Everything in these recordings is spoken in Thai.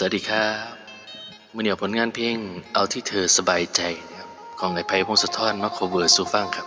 สวัสดีครับมื่อเดียวผลงานเพลงเอาที่เธอสบายใจนะครับของไอ้ไพพงศธรมาโคเวอร์ซูฟังครับ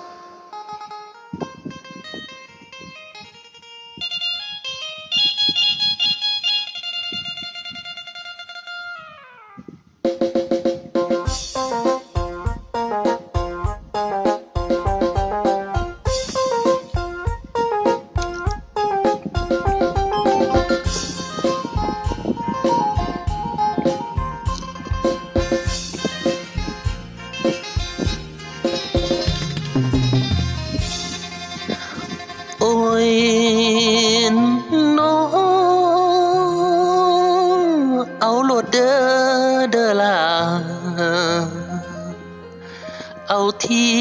ที่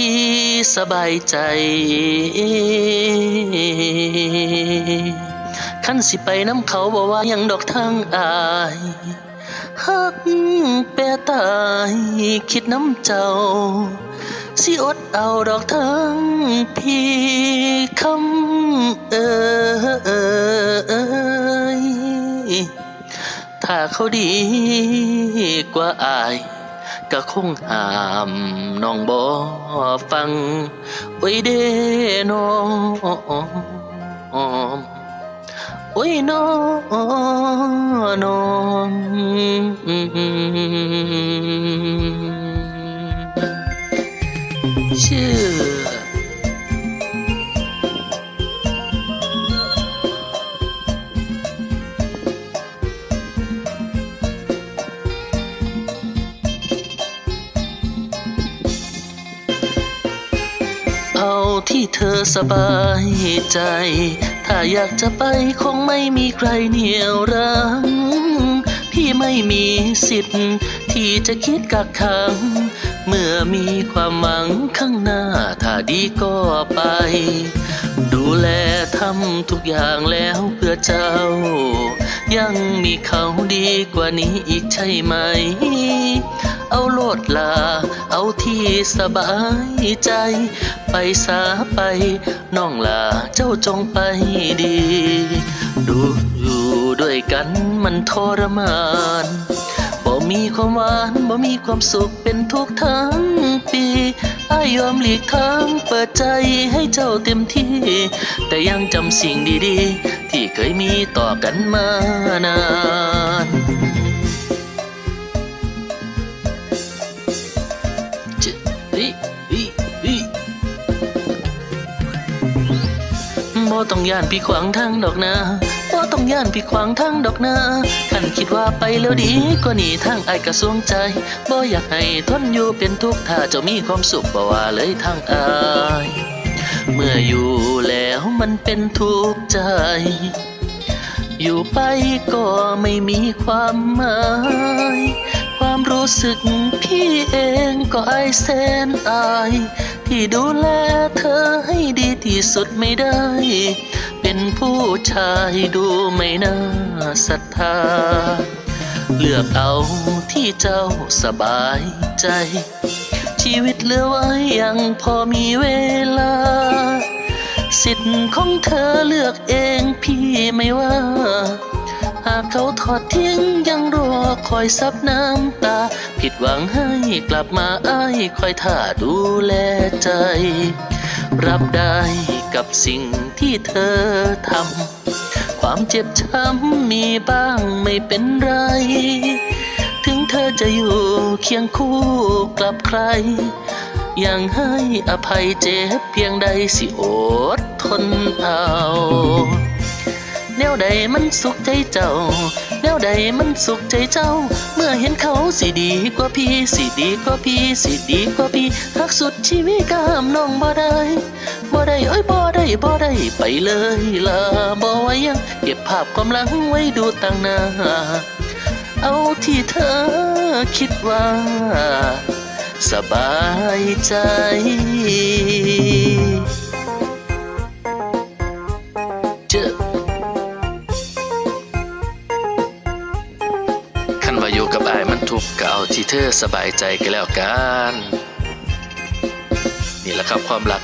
สบายใจ ขั้นสิไปน้ำเขาบอกว่ายังดอกทางอายฮักแปรตายคิดน้ำเจ้า สิอดเอาดอกทั้งพี่คำเอยถ้าเขาดีกว่าอาย ก็คงห้ามน้องบ่ฟัง โอ้ยเด้น้องโอ้ยน้องน้องชื่อ ที่เธอสบายใจ ถ้าอยากจะไปคงไม่มีใครเหนี่ยวรั้ง พี่ไม่มีสิทธิ์ ที่จะคิดกักขัง เมื่อมีความหวังข้างหน้า ถ้าดีก็ไป ดูแลทำทุกอย่างแล้วเพื่อเจ้า ยังมีเขาดีกว่านี้อีกใช่ไหม เอาโลดลา เอาที่สบายใจ ไปสาไปน้องลาเจ้าจงไปดี ดูอยู่ด้วยกันมันทรมานบ่มีความหวานบ่มีความสุขเป็นทุกทั้งปีอายยอมหลีกทางเปิดใจให้เจ้าเต็มที่ แต่ยังจำสิ่งดีๆ ที่เคยมีต่อกันมานาน ต้องย่านพี่ขวางทางดอกนะบ่ต้องย่านพี่ขวางทางดอกนะขันคิดว่าไปแล้วดีกว่านี้ทางไอ้กระสวงใจบ่อยากให้ทนอยู่เป็นทุกข์ถ้าเจ้ามีความสุขบ่ว่าเลยทางอายเมื่ออยู่แล้วมันเป็นทุกข์ใจ อยู่ไปก็ไม่มีความหมายความรู้สึกพี่เองก็ไอายแสนอาย ที่ดูแลเธอให้ดีที่สุดไม่ได้ เป็นผู้ชายดูไม่น่าศรัทธา เลือกเอาที่เจ้าสบายใจ ชีวิตเหลือไว้ยังพอมีเวลา สิทธิ์ของเธอเลือกเองพี่ไม่ว่า หากเขาทอดทิ้งยังรอคอยซับน้ำตา ผิดหวังให้กลับมาอ้ายคอยท่าดูแลใจ รับได้กับสิ่งที่เธอทำ ความเจ็บช้ำมีบ้างไม่เป็นไร ถึงเธอจะอยู่เคียงคู่กับใคร ยังให้อภัยเจ็บเพียงใดสิอดทนเอา แนวใดมันสุขใจเจ้า แนวใดมันสุขใจเจ้า เมื่อเห็นเขาสิดีกว่าพี่สิดีกว่าพี่สิดีกว่าพี่หักสุดชีวิตกามน้องบ่ได้บ่ได้เอ้ยบ่ได้บ่ได้ไปเลยล่ะบ่ว่ายังเก็บภาพความหลังไว้ดูต่างหน้า เอาที่เธอคิดว่า สบายใจ ที่เธอสบายใจกันแล้วกัน นี่แหละครับความรัก